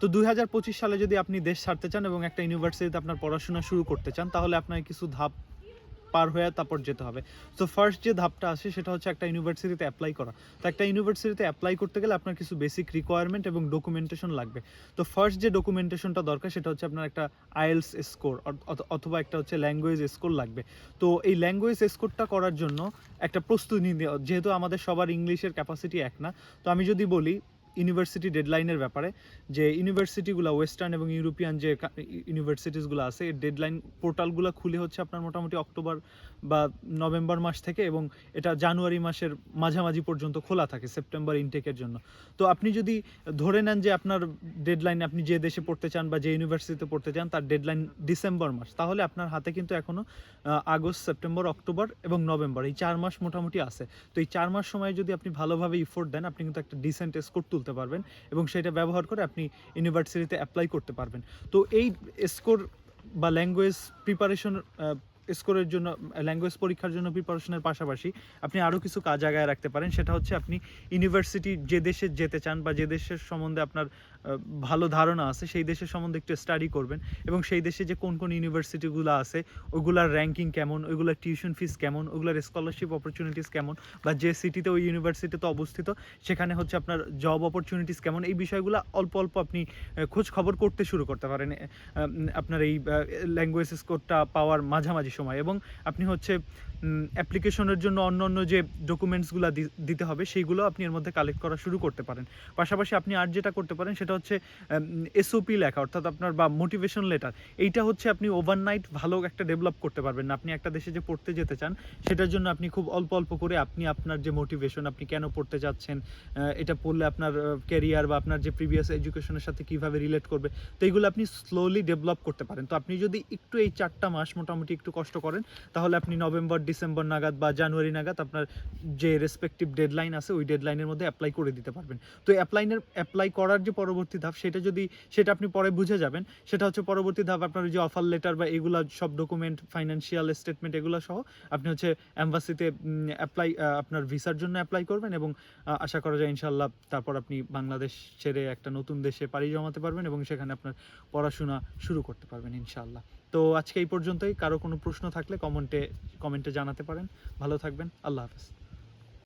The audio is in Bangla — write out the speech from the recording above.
তো দুই হাজার পঁচিশ সালে যদি আপনি দেশ ছাড়তে চান এবং একটা ইউনিভার্সিটিতে আপনার পড়াশোনা শুরু করতে চান, তাহলে আপনার কিছু ধাপ পার হয়ে তারপর যেতে হবে। তো ফার্স্ট যে ধাপটা আসে সেটা হচ্ছে একটা ইউনিভার্সিটিতে অ্যাপ্লাই করা। তো একটা ইউনিভার্সিটিতে অ্যাপ্লাই করতে গেলে আপনার কিছু বেসিক রিকোয়ারমেন্ট এবং ডকুমেন্টেশন লাগবে। তো ফার্স্ট যে ডকুমেন্টেশনটা দরকার, সেটা হচ্ছে আপনার একটা আইএলস স্কোর অথবা একটা হচ্ছে ল্যাঙ্গুয়েজ স্কোর লাগবে। তো এই ল্যাঙ্গুয়েজ স্কোরটা করার জন্য একটা প্রস্তুতি যেহেতু আমাদের সবার ইংলিশের ক্যাপাসিটি এক না, তো আমি যদি বলি ইউনিভার্সিটি ডেডলাইনের ব্যাপারে, যে ইউনিভার্সিটিগুলো, ওয়েস্টার্ন এবং ইউরোপিয়ান যে ইউনিভার্সিটিসগুলো আছে, এর ডেডলাইন পোর্টালগুলো খুলে হচ্ছে আপনার মোটামুটি অক্টোবর বা নভেম্বর মাস থেকে এবং এটা জানুয়ারি মাসের মাঝামাঝি পর্যন্ত খোলা থাকে সেপ্টেম্বর ইনটেকের জন্য। তো আপনি যদি ধরে নেন যে আপনার ডেডলাইন আপনি যে দেশে পড়তে চান বা যে ইউনিভার্সিটিতে পড়তে চান, তার ডেডলাইন ডিসেম্বর মাস, তাহলে আপনার হাতে কিন্তু এখনও আগস্ট, সেপ্টেম্বর, অক্টোবর এবং নভেম্বর, এই চার মাস মোটামুটি আছে। তো এই চার মাস সময় যদি আপনি ভালোভাবে ইফোর্ট দেন, আপনি কিন্তু একটা ডিসেন্ট স্কোর তুলতে পারবেন এবং সেটা ব্যবহার করে আপনি ইউনিভার্সিটিতে অ্যাপ্লাই করতে পারবেন। তো এই স্কোর বা ল্যাঙ্গুয়েজ প্রিপারেশন স্কোরের জন্য ল্যাঙ্গুয়েজ পরীক্ষার জন্য প্রিপারেশনের পাশাপাশি আপনি আরও কিছু কাজ আগায় রাখতে পারেন। সেটা হচ্ছে আপনি ইউনিভার্সিটি যে দেশে যেতে চান বা যে দেশের সম্বন্ধে আপনার ভালো ধারণা আছে, সেই দেশের সম্বন্ধে একটু স্টাডি করবেন এবং সেই দেশে যে কোন কোন ইউনিভার্সিটিগুলো আছে, ওগুলার র্যাঙ্কিং কেমন ওইগুলোর টিউশন ফিস কেমন, ওগুলার স্কলারশিপ অপরচুনিটিস কেমন বা যে সিটিতে ওই ইউনিভার্সিটিতে অবস্থিত, সেখানে হচ্ছে আপনার জব অপরচুনিটিস কেমন, এই বিষয়গুলো অল্প অল্প আপনি খোঁজ খবর করতে শুরু করতে পারেন। আপনার এই ল্যাঙ্গুয়েজ স্কোরটা পাওয়ার মাঝামাঝি সময় এবং আপনি হচ্ছে অ্যাপ্লিকেশনের জন্য অন্য অন্য যে ডকুমেন্টসগুলো দিতে হবে, সেইগুলো আপনি এর মধ্যে কালেক্ট করা শুরু করতে পারেন। পাশাপাশি আপনি আর যেটা করতে পারেন সেটা হচ্ছে এসওপি লেখা, অর্থাৎ আপনার বা মোটিভেশন লেটার এইটা হচ্ছে আপনি ওভারনাইট ভালো একটা ডেভেলপ করতে পারবেন না। আপনি একটা দেশে যে পড়তে যেতে চান, সেটার জন্য আপনি খুব অল্প অল্প করে আপনি আপনার যে মোটিভেশন আপনি কেন পড়তে যাচ্ছেন এটা পড়লে আপনার ক্যারিয়ার বা আপনার যে প্রিভিয়াস এডুকেশনের সাথে কীভাবে রিলেট করবে, তো এইগুলো আপনি স্লোলি ডেভেলপ করতে পারেন। তো আপনি যদি একটু এই চারটা মাস মোটামুটি একটু কষ্ট করেন। তাহলে আপনি নভেম্বর, ডিসেম্বর নাগাদ বা জানুয়ারি নাগাদ আপনার যে রেসপেক্টিভ ডেডলাইন আছে, ওই ডেডলাইনের মধ্যে অ্যাপ্লাই করে দিতে পারবেন। তো অ্যাপ্লাইনের অ্যাপ্লাই করার যে পরবর্তী ধাপ, সেটা যদি, সেটা আপনি পরে বুঝে যাবেন। সেটা হচ্ছে পরবর্তী ধাপ আপনার যে অফার লেটার বা এগুলা সব ডকুমেন্ট ফাইন্যান্সিয়াল স্টেটমেন্ট এগুলো সহ আপনি হচ্ছে অ্যাম্বাসিতে অ্যাপ্লাই আপনার ভিসার জন্য অ্যাপ্লাই করবেন এবং আশা করা যায় ইনশাল্লাহ তারপর আপনি বাংলাদেশ ছেড়ে একটা নতুন দেশে পাড়ি জমাতে পারবেন এবং সেখানে আপনার পড়াশোনা শুরু করতে পারবেন ইনশাল্লাহ তো আজকে এই পর্যন্তই। কারও কোনো প্রশ্ন থাকলে কমেন্টে কমেন্টে জানাতে পারেন। ভালো থাকবেন। আল্লাহ হাফেজ।